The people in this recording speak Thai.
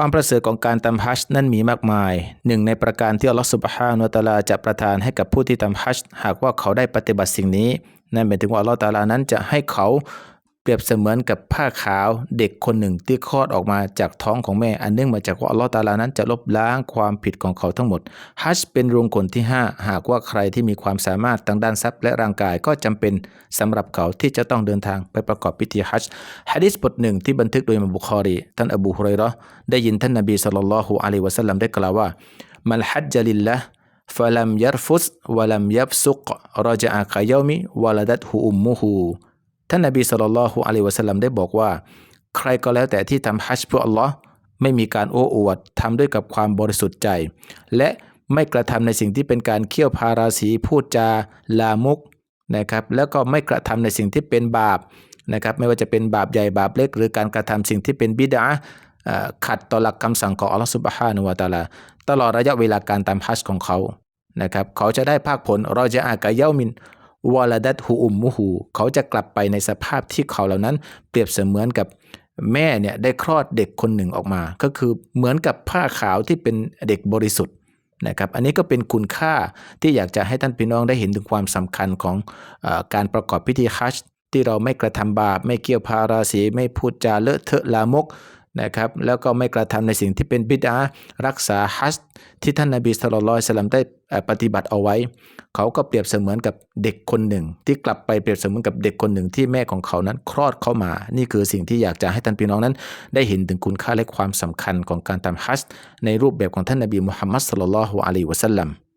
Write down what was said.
ความประเสริฐของการทำฮัจญ์นั้นมีมากมาย หนึ่งในประการที่อัลลอฮฺสุบฮานุตะอาลาจะประทานให้กับผู้ที่ทำฮัจญ์หากว่าเขาได้ปฏิบัติสิ่งนี้ นั่นหมายถึงว่าอัลลอฮฺตะอาลานั้นจะให้เขา รียบเสมือนกับผ้าขาวเด็กคนหนึ่งที่คลอดออกมาจากท้องของแม่ อันเนื่องมาจากว่าอัลลอฮฺตาลานั้นจะลบล้างความผิดของเขาทั้งหมด ฮัจญ์เป็นรวงคนที่ 5 หากว่าใครที่มีความสามารถทางด้านทรัพย์และร่างกายก็จำเป็นสำหรับเขาที่จะต้องเดินทางไปประกอบพิธีฮัจญ์ฮะดิษบทหนึ่งที่บันทึกโดยมัมบุคอรี ท่านอบูฮุไรเราะห์ได้ยินท่านนบีศ็อลลัลลอฮุอะลัยฮิวะซัลลัมได้กล่าวว่ามัลฮัจญ์ลิลละฟะลัมยัรฟุสวะลัมยับซุกรจะอะกะยอมิวะลดัตฮุอุมมุฮู ท่านนบีศ็อลลัลลอฮุอะลัยวะซัลลัมได้บอกว่า ใครก็แล้วแต่ที่ทำฮัจญ์เพื่ออัลลอฮ์ไม่มีการโอ้อวดทำด้วยกับความบริสุทธิ์ใจ และไม่กระทำในสิ่งที่เป็นการเคี่ยวพาราสีพูดจาลามุกนะครับแล้วก็ไม่กระทำในสิ่งที่เป็นบาปนะครับไม่ว่าจะเป็นบาปใหญ่บาปเล็ก หรือการกระทำสิ่งที่เป็นบิดาขัดต่อหลักคำสั่งของอัลลอฮฺสุบฮานุวะตาลาตลอดระยะเวลาการทำฮัจญ์ของเขานะครับเขาจะได้ภาคผลรอจะอากะเยามิน วาลาดัตฮูอุมมุฮูเขาจะกลับไปในสภาพที่เขาเหล่านั้น เปรียบเสมือนกับแม่เนี่ยได้คลอดเด็กคนหนึ่งออกมา ก็คือเหมือนกับผ้าขาวที่เป็นเด็กบริสุทธิ์นะครับอันนี้ก็เป็นคุณค่าที่อยากจะให้ท่านพี่น้องได้เห็นถึงความสำคัญของอการประกอบพิธีฮัจที่เราไม่กระทำบาป ไม่เกี่ยวพาราสีไม่พูดจาเลอะเทอะลามก นะครับแล้วก็ไม่กระทำในสิ่งที่เป็นบิดารักษาฮัจที่ท่านนาบีสุลต่านสลัมได้ปฏิบัติเอาไว้ เขาก็เปรียบเสมือนกับเด็กคนหนึ่ง ที่กลับไปเปรียบเสมือนกับเด็กคนหนึ่งที่แม่ของเขานั้นคลอดเข้ามา นี่คือสิ่งที่อยากจะให้ท่านพี่น้องนั้น ได้เห็นถึงคุณค่าและความสำคัญของการทำฮัจในรูปแบบของท่านนบีมุฮัมมัดสุลลัลฮุอะลัยวะสัลลัม